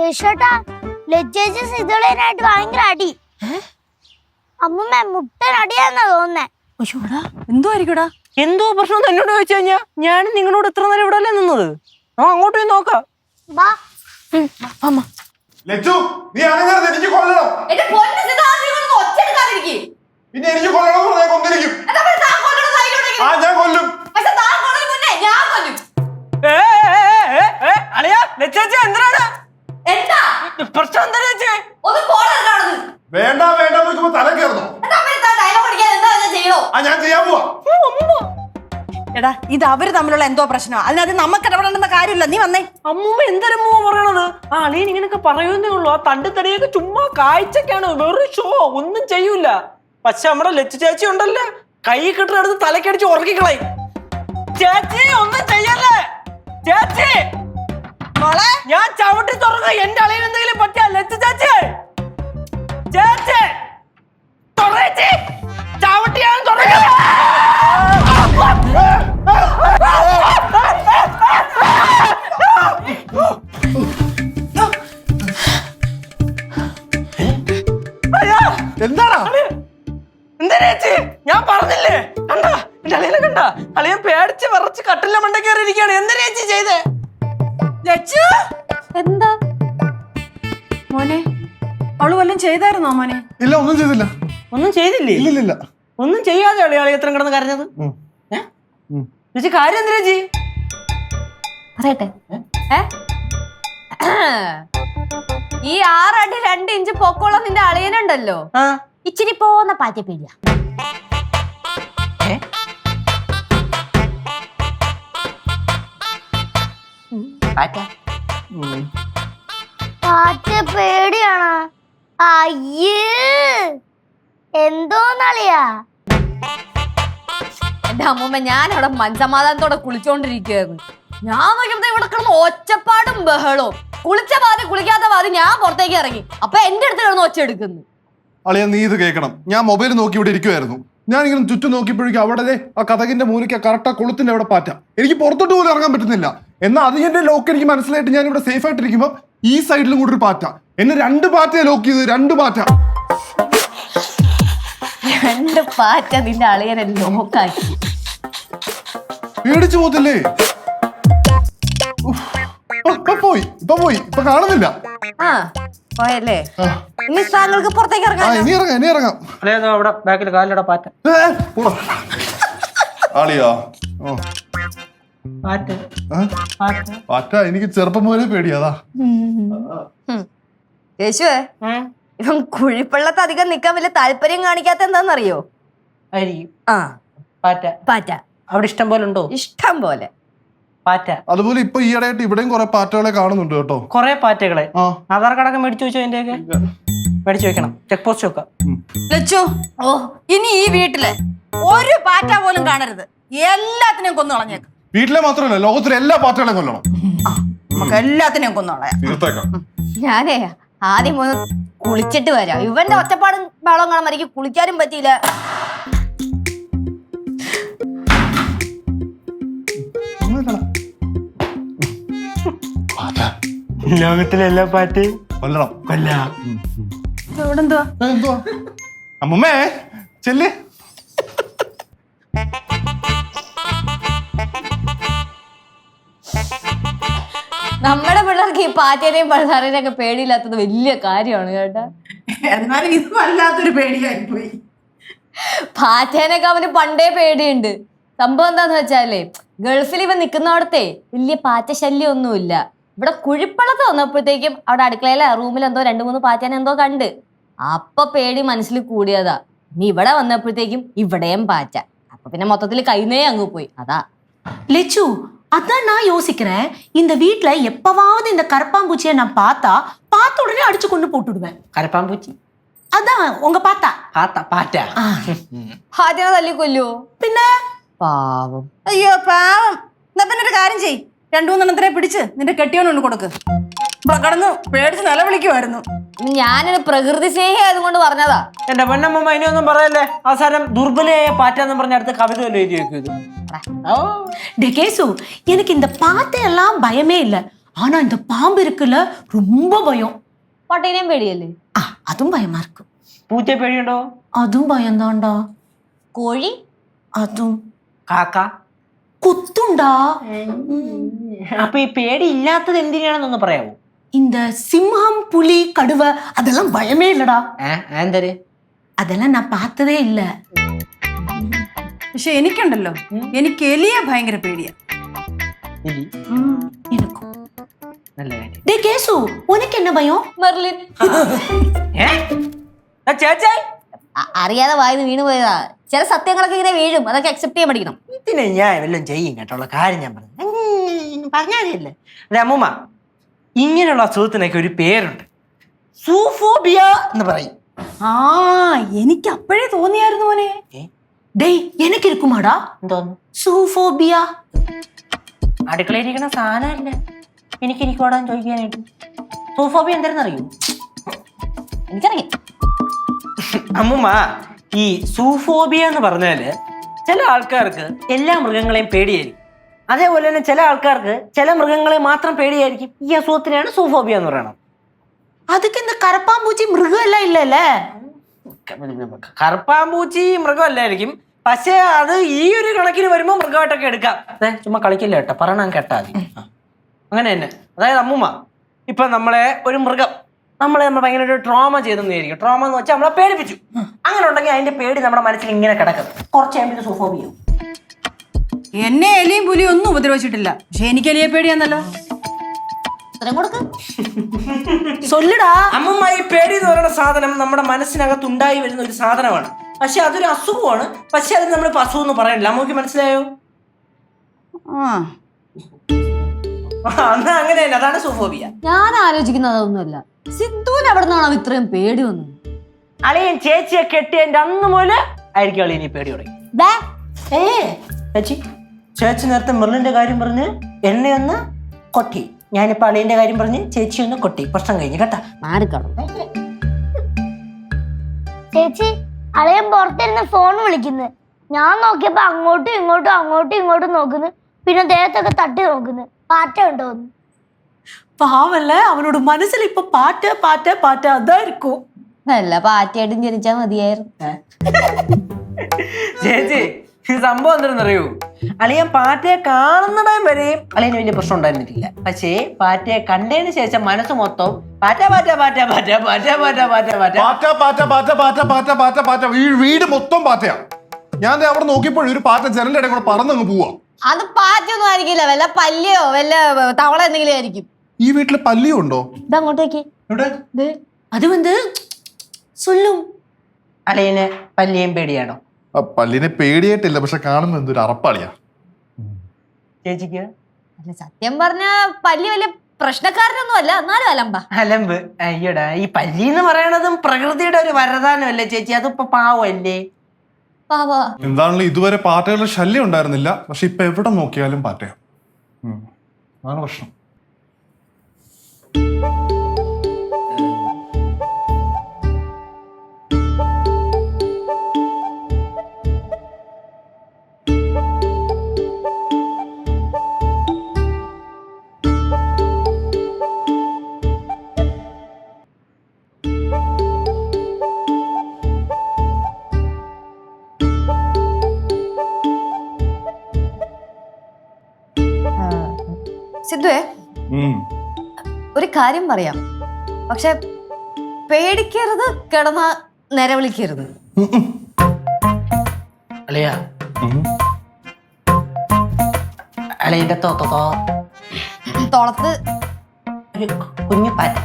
കേശോട്ടാ ലജ്ജേജ് സിതളേനായിട്ട് ഭയങ്കര അടി. അമ്മൂമ്മ മുട്ടൻ അടിയാന്നാ തോന്നുന്നേ. അയ്യോടാ എന്തോ ആയിരിക്കടാ എന്തോ പ്രശ്നം എന്നോട് ചോദിച്ചു കഴിഞ്ഞാ ഞാൻ നിങ്ങളോട് ഇത്ര നേരം ഇവിടെ അല്ലേ നിന്നത്? ആ അങ്ങോട്ട് പോയി നോക്കാം. ബാ. അമ്മ ലച്ചു നീ അനങ്ങരുത് എനിക്ക് കൊല്ലണം. എന്റെ പൊന്ന് എനിക്ക് കൊല്ലണം പറഞ്ഞാൽ കൊന്നിരിക്കും. ആ? ഞാൻ കൊല്ലും. വേണ്ട വേണ്ട തല കയറുന്നു. ഞാൻ ചെയ്യണോ? ആ ഞാൻ ചെയ്യാൻ പോവാ. എടാ ഇത് അവർ തമ്മിലുള്ള എന്തോ പ്രശ്നമാണ് അതിനകത്ത് നമുക്ക് ഇടപെടേണ്ട കാര്യമില്ല. നീ വന്നേ. അമ്മൂമ്മ എന്തരമ്മോ പറയണത്? ആ അളിയൻ ഇങ്ങനെയൊക്കെ പറയുന്നേ ഉള്ളൂ. ആ തണ്ടിത്തടിയൊക്കെ ചുമ്മാ കാഴ്ചക്കാണ്. വെറും ഷോ ഒന്നും ചെയ്യൂല. പക്ഷെ നമ്മുടെ ലച്ചു ചേച്ചി ഉണ്ടല്ലേ. കൈ കിട്ടുന്നിടത്ത് തലക്കടിച്ച് ഉറക്കിക്കളെ ചേച്ചി ഒന്നും ചെയ്യല്ലേ? ചേച്ചി! ഞാൻ ചവിട്ടി തുറന്ന് എന്റെ അളിയൻ എന്തെങ്കിലും പറ്റിയ ലച്ചു ചേച്ചി? ചേച്ചി തുറച്ചി എന്താടാ? എന്താ ചേച്ചി? ഞാൻ പറഞ്ഞില്ലേ? കണ്ട? എന്റെ അളിയനെ കണ്ട? അളിയൻ പേടിച്ച് വിറച്ച് കട്ടില്ല മണ്ട കയറി ഇരിക്കുകയാണ് എന്താ ചേച്ചി ചെയ്തേ? ലച്ചു എന്താ അവൾ വല്ലതും ചെയ്തായിരുന്നോ മോനെ? ഇല്ല ഒന്നും ചെയ്തില്ല. ഒന്നും ചെയ്തില്ലേ? ഇല്ല ഇല്ല ഒന്നും ചെയ്യാതെ അളി എത്ര കിടന്ന് കരഞ്ഞത്. ചേച്ചി കാര്യം എന്തിനാ ചേച്ചി? പറയട്ടെ? ഈ ആറടി രണ്ട് ഇഞ്ച് പൊക്കമുള്ള നിന്റെ അളിയനുണ്ടല്ലോ. ഇച്ചിരി പോന്ന പാറ്റപ്പില്ല പാറ്റ പേടിയാണ്? അയ്യേ. എന്തോന്നളിയാ? എന്റെ അമ്മൂമ്മ ഞാൻ അവിടെ മനസമാധാനത്തോടെ കുളിച്ചോണ്ടിരിക്കുകയായിരുന്നു ഞാൻ നോക്കിയപ്പോ ഇവിടെ കിടന്ന് ഒച്ചപ്പാടും ബഹളവും. കുളിച്ച പാതി കുളിക്കാത്ത പാതി ഞാൻ പുറത്തേക്ക് ഇറങ്ങി. അപ്പൊ എന്റെ അടുത്ത് കിടന്ന് ഒച്ച എടുക്കുന്നു. അളിയ നീ ഇത് കേൾക്കണം. ഞാൻ മൊബൈൽ നോക്കി ഇവിടെ ഇരിക്കുമായിരുന്നു ഞാൻ ഇങ്ങനെ ചുറ്റും നോക്കിയപ്പോഴേക്കും അവിടെ ദേ ആ കഥകിന്റെ മൂലയ്ക്ക് കറക്റ്റ് ആ കൊളുത്തിന്റെ അവിടെ പാറ്റ. എനിക്ക് പുറത്തോട്ട് പോലും ഇറങ്ങാൻ പറ്റുന്നില്ല. എന്നാൽ അത് എന്റെ ലോക്ക് എനിക്ക് മനസ്സിലായിട്ട് ഞാൻ ഇവിടെ സേഫ് ആയിട്ടിരിക്കുമ്പോൾ ഈ സൈഡിലും കൂടി ഒരു പാറ്റ. എന്നെ രണ്ട് പാറ്റയെ ലോക്ക് ചെയ്ത് രണ്ട് പാറ്റ. രണ്ട് പാറ്റ നിന്റെ അളിയനെ ലോക്കാക്കി പേടിച്ചു പോത്തില്ലേ ഇപ്പൊ പോയി ഇപ്പൊ പോയി ഇപ്പൊ കാണുന്നില്ല. ആ പോയല്ലേ? ആ, ഇനി താങ്കൾക്ക് പുറത്തേക്ക് ആ ഇറങ്ങാം ഇനി ഇറങ്ങാം ഇനി ഇറങ്ങാം. അളിയാ ദാ അവിടെ ബാക്കിൽ കാലിലൂടെ പാറ്റ. ഏ, പോടാ. ആളിയാ ഓ. പാറ്റ എനിക്ക് ചെറുപ്പം മുതലേ പേടിയാതാ യേശുവേ? ഇവൻ കുഴിപ്പള്ളത്ത് അധികം നിക്കാൻ വലിയ താല്പര്യം കാണിക്കാത്ത എന്താണെന്നറിയോ ആയിരിക്കും. ആ. പാറ്റ പാറ്റ അവിടെ ഇഷ്ടം പോലെ ഉണ്ടോ? ഇഷ്ടം പോലെ. പാറ്റ അതുപോലെ ഇപ്പൊ ഈയിടെയായിട്ട് ഇവിടെയും കുറെ പാറ്റകളെ കാണുന്നുണ്ട് കേട്ടോ. കൊറേ പാറ്റകളെ ആധാർ കാർഡൊക്കെ മേടിച്ചു വെച്ചോ അതിന്റെയൊക്കെ? മേടിച്ചു വെക്കണം. ചെക്ക് പോസ്റ്റ് വെക്കാം. ലച്ചു ഓ ഇനി ഈ വീട്ടിൽ ഒരു പാറ്റ പോലും കാണരുത്. എല്ലാത്തിനെയും കൊന്നു കളഞ്ഞേക്ക്. വീട്ടിലെ മാത്രമല്ല ലോകത്തിലെ എല്ലാ പാർട്ടികളെയും കൊല്ലണം. നമുക്ക് എല്ലാത്തിനെയും കൊന്നു തീർത്തേക്കാം. ഞാനേ ആദ്യം ഒന്ന് കുളിച്ചിട്ട് വരാം. ഇവന്റെ ഒറ്റപ്പാടും ബഹളം കാണാൻ എനിക്ക് കുളിക്കാനും പറ്റിയില്ല. പാറ്റ ലോകത്തിലെ എല്ലാ പാട്ട് കൊല്ലണം. കൊല്ലാം. ഇവിടെ എന്തുവാ ഏ, എന്തുവാ അമ്മമ്മേ ചെല്ല്. നമ്മുടെ പിള്ളേർക്ക് ഈ പാറ്റേനെയും പഴുതാറിനെയും ഒക്കെ പേടിയില്ലാത്തത് വലിയ കാര്യമാണ് കേട്ടോ. എന്നാലും ഇത് വല്ലാത്തൊരു പേടിയായി പോയി. പാറ്റേനൊക്കെ അവന് പണ്ടേ പേടിയുണ്ട്. സംഭവം എന്താന്ന് വെച്ചാലേ ഗൾഫിൽ നിൽക്കുന്ന നിൽക്കുന്നവിടത്തെ വലിയ പാറ്റ ശല്യം ഒന്നുമില്ല ഇവിടെ കുഴിപ്പള്ളത്ത് വന്നപ്പോഴത്തേക്കും അവിടെ അടുക്കളയിലെ റൂമിൽ എന്തോ രണ്ട് മൂന്ന് പാറ്റേനെ എന്തോ കണ്ട്. അപ്പൊ പേടി മനസ്സിൽ കൂടിയതാ. ഇനി ഇവിടെ വന്നപ്പോഴത്തേക്കും ഇവിടെയും പാറ്റ. അപ്പൊ പിന്നെ മൊത്തത്തിൽ കൈനേ അങ്ങ് പോയി. അതാ. ലച്ചു அதான் நான் யோசிக்கிறேன் இந்த வீட்ல எப்பவாவது இந்த கரப்பாம்பூச்சியை நான் பார்த்தா பார்த்த உடனே அடிச்சு கொண்டு போட்டுடுவேன் കരപ്പാമ്പൂച്ചി அதான் உங்க பார்த்தா പാത്ത പാറ്റ ஆ, പാറ്റനെ തല്ലി കൊല്ലുവോ பின்ன പാവം അയ്യോ പാവം എന്നാ പിന്നെ ഒരു കാര്യം ചെയ് രണ്ടു മൂന്നെണ്ണത്തിനെ പിടിച്ച് നിന്റെ കെട്ടിയോനൊന്ന് കൊടുക്ക് ഇവിടെ കിടന്ന് പേടിച്ച് നിലവിളിക്കുമായിരുന്നു ഞാനൊരു പ്രകൃതി സ്നേഹി ആയതുകൊണ്ട് പറഞ്ഞതാ എന്റെ പൊന്നമ്മ ഇനിയൊന്നും പറയല്ലേ അവസാനം ദുർബലയായ പാറ്റ എന്ന് പറഞ്ഞ അടുത്ത് കവിത വല്ലതും എഴുതി വെക്കും ഇത് ഓ டே கேசு எனக்கு இந்த பாத்தை எல்லாம் பயமே இல்ல ஆனா இந்த பாம்பு இருக்குல்ல ரொம்ப பயம் പട്ടീനെയും പേടിയല്ലേ ஆ அதுவும் பயமா இருக்கு പൂച്ചയെ പേടിയുണ്ടോ அதுவும் பயம்தான்டா കോഴി அதுவும் കാക്ക குத்துண்டா അപ്പൊ ഈ പേടി ഇല്ലാത്തത് എന്തിനാണെന്നൊന്ന് പറയാമോ இந்த சிம்ஹம் புலி கடுவை அதெல்லாம் பயமே இல்லடா എന്തര് அதெல்லாம் நான் பார்த்ததே இல்ல പക്ഷെ എനിക്കുണ്ടല്ലോ. എനിക്ക് എലിയെ ഭയങ്കര പേടിയാ. എലി? നല്ല ഡേ കേസു ഉനക്ക് എന്നെ ഭയോ? മെർലിൻ. ചേച്ചേ? അറിയാതെ വായത് വീണ് പോയതാ. ചില സത്യങ്ങളൊക്കെ ഇങ്ങനെ വീഴും. അതൊക്കെ അക്സെപ്റ്റ് ചെയ്യാൻ പഠിക്കണം. ഇതിനെ ഞാൻ എല്ലാം ചെയ്യും കേട്ടോള്ള കാര്യം ഞാൻ പറഞ്ഞു. പറഞ്ഞാലേ അതെ അമ്മൂമ്മ ഇങ്ങനെയുള്ള അസുഖത്തിനൊക്കെ ഒരു പേരുണ്ട്. സൂഫോബിയ എന്ന് പറയും. ആ എനിക്ക് അപ്പോഴേ തോന്നിയായിരുന്നു മോനെ. ഡേ എനിക്ക് ഇരിക്കുമാടാ എന്തോന്ന്? സൂഫോബിയ. ഇരിക്കുന്ന സാധനമല്ല എനിക്ക് ഇരിക്കോടാൻ ചോദിക്കാനായിട്ട്. സൂഫോബിയ എന്തായിരുന്നറിയൂ എനിക്കറിയാം. അമ്മ ഈ സൂഫോബിയ എന്ന് പറഞ്ഞാൽ ചില ആൾക്കാർക്ക് എല്ലാ മൃഗങ്ങളെയും പേടിയായിരിക്കും. അതേപോലെ തന്നെ ചില ആൾക്കാർക്ക് ചില മൃഗങ്ങളെ മാത്രം പേടിയായിരിക്കും. ഈ അസുഖത്തിനാണ് സൂഫോബിയ എന്ന് പറയണം അതൊക്കെ എന്താ കരപ്പാമ്പൂച്ചി മൃഗമല്ല ഇല്ലല്ലേ? കറുപ്പാമ്പൂച്ചി മൃഗമല്ലായിരിക്കും. പക്ഷേ അത് ഈ ഒരു കണക്കിന് വരുമ്പോൾ മൃഗമായിട്ടൊക്കെ എടുക്കാം. ദേ, ചുമ്മാ കളിക്കില്ല കേട്ടോ. പറയണം കേട്ടാ അങ്ങനെ തന്നെ. അതായത് അമ്മൂമ്മ ഇപ്പൊ നമ്മളെ ഒരു മൃഗം നമ്മളെ നമ്മൾ ഭയങ്കര ഒരു ട്രോമ ചെയ്തെന്നായിരിക്കും ട്രോമ എന്ന് വെച്ചാൽ നമ്മളെ പേടിപ്പിച്ചു. അങ്ങനെ ഉണ്ടെങ്കിൽ അതിന്റെ പേടി നമ്മുടെ മനസ്സിൽ ഇങ്ങനെ കിടക്കും. കുറച്ച് കഴിയുമ്പോൾ സുഫോബിയാവും. എന്നെ എലിയും പുലിയും ഒന്നും ഉപദ്രവിച്ചിട്ടില്ല. പക്ഷെ എനിക്ക് എലിയെ പേടിയാന്നല്ലോ. അത്രയും കൊടുക്ക്. സൊല്ലടാ അമ്മമ്മ ഈ പേടി എന്ന് പറയുന്ന സാധനം നമ്മുടെ മനസ്സിനകത്ത് ഉണ്ടായി വരുന്ന ഒരു സാധനമാണ്. പക്ഷെ അതൊരു അസുഖമാണ്. പക്ഷെ അത് നമ്മൾ അസുഖം എന്ന് പറയണില്ല. അമ്മയ്ക്ക് മനസ്സിലായോ? ആ. ആ, അങ്ങനെ തന്നെ. അതാണ് സുഫോബിയ. ഞാൻ ആലോചിക്കുന്നത് അതൊന്നുമല്ല. സിദ്ധുവിന് അവിടെ നിന്നാണോ ഇത്രയും പേടി വന്നത്? അളിയൻ ചേച്ചിയെ കെട്ടിയതിന്റെ അന്ന് പോലെ ആയിരിക്കും അളിയൻ ഈ പേടി തുടങ്ങി. ദേ, ഏ ചേച്ചി ചേച്ചി നേരത്തെ മെറിലിന്റെ കാര്യം പറഞ്ഞ് എന്നെ ഒന്ന് കൊട്ടി. ഞാനിപ്പോൾ അളിയന്റെ കാര്യം പറഞ്ഞ് ചേച്ചി ഒന്ന് കൊട്ടി. പ്രശ്നം കഴിഞ്ഞു കേട്ടോ. ചേച്ചി അളിയൻ പുറത്തിരുന്ന് ഫോൺ വിളിക്കുന്നു. ഞാൻ നോക്കിയപ്പോ അങ്ങോട്ടും ഇങ്ങോട്ടും അങ്ങോട്ടും ഇങ്ങോട്ടും നോക്കുന്നു. പിന്നെ ദേഹത്തൊക്കെ തട്ടി നോക്കുന്നു. പാറ്റ ഉണ്ടോ പാവല്ല അവനോട് മനസ്സിൽ ഇപ്പൊ പാറ്റ പാറ്റ പാറ്റ അതായിരിക്കും. നല്ല പാറ്റയായിട്ടും ജനിച്ചാ മതിയായിരുന്നു. ചേച്ചി ഈ സംഭവം എന്താണെന്നറിയൂ അളിയൻ പാറ്റയെ കാണുന്നിടം വരെയും അളിയന് വലിയ പ്രശ്നം ഉണ്ടായിരുന്നിട്ടില്ല പക്ഷേ പാറ്റയെ കണ്ടതിന് ശേഷം മനസ്സ് മൊത്തം പാറ്റ പാറ്റ പാറ്റ പാറ്റ പാറ്റ പാറ്റ പാറ്റ പാറ്റ പാറ്റ പാറ്റ പാറ്റ പാറ്റ പാറ്റ പാറ്റ പാറ്റ ഈ വീട് മൊത്തം പാറ്റയാ ഞാൻ ദേ അവിടെ നോക്കിയപ്പോഴും ഒരു പാറ്റ ജനലിന്റെ ഇടയിൽ കൂടെ പറന്നങ്ങ് പോവാ അത് പാറ്റൊന്നും ആയിരിക്കില്ല വല്ല പല്ലിയോ വല്ല തവള എന്തെങ്കിലും ആയിരിക്കും ഈ വീട്ടിൽ പല്ലിയും ഉണ്ടോ ഇത് അങ്ങോട്ടേക്ക് എവിടെ அது வந்து சொல்லும் അളിയന് പല്ലിയും പേടിയാണോ ആ, പല്ലിനെ പേടിയായിട്ടില്ല പക്ഷെ കാണുന്ന എന്തൊരു അറപ്പാളിയാ. ചേച്ചിക്ക്? അല്ല സത്യം പറഞ്ഞ പല്ലി വലിയ പ്രശ്നക്കാരനൊന്നും അല്ല എന്നാലും അലമ്പ. അലമ്പ്. അയ്യടാ ഈ പല്ലി എന്ന് പറയണതും പ്രകൃതിയുടെ ഒരു വരദാനമല്ലേ ചേച്ചി? അതിപ്പോ പാവല്ലേ? പാവാ. എന്താണല്ലോ ഇതുവരെ പാറ്റകളുടെ ശല്യം ഉണ്ടായിരുന്നില്ല പക്ഷെ ഇപ്പൊ എവിടെ നോക്കിയാലും പാറ്റയാ. ഉം. അതാണ് പ്രശ്നം. സിദ്ധുവേ ഉം. ഒരു കാര്യം പറയാം പക്ഷെ പേടിക്കരുത് കിടന്ന നിലവിളിക്കരുത് അളിയ ഉം. അളിയന്റെ തോ തോ തോ. ഒരു കുഞ്ഞു പാറ്റ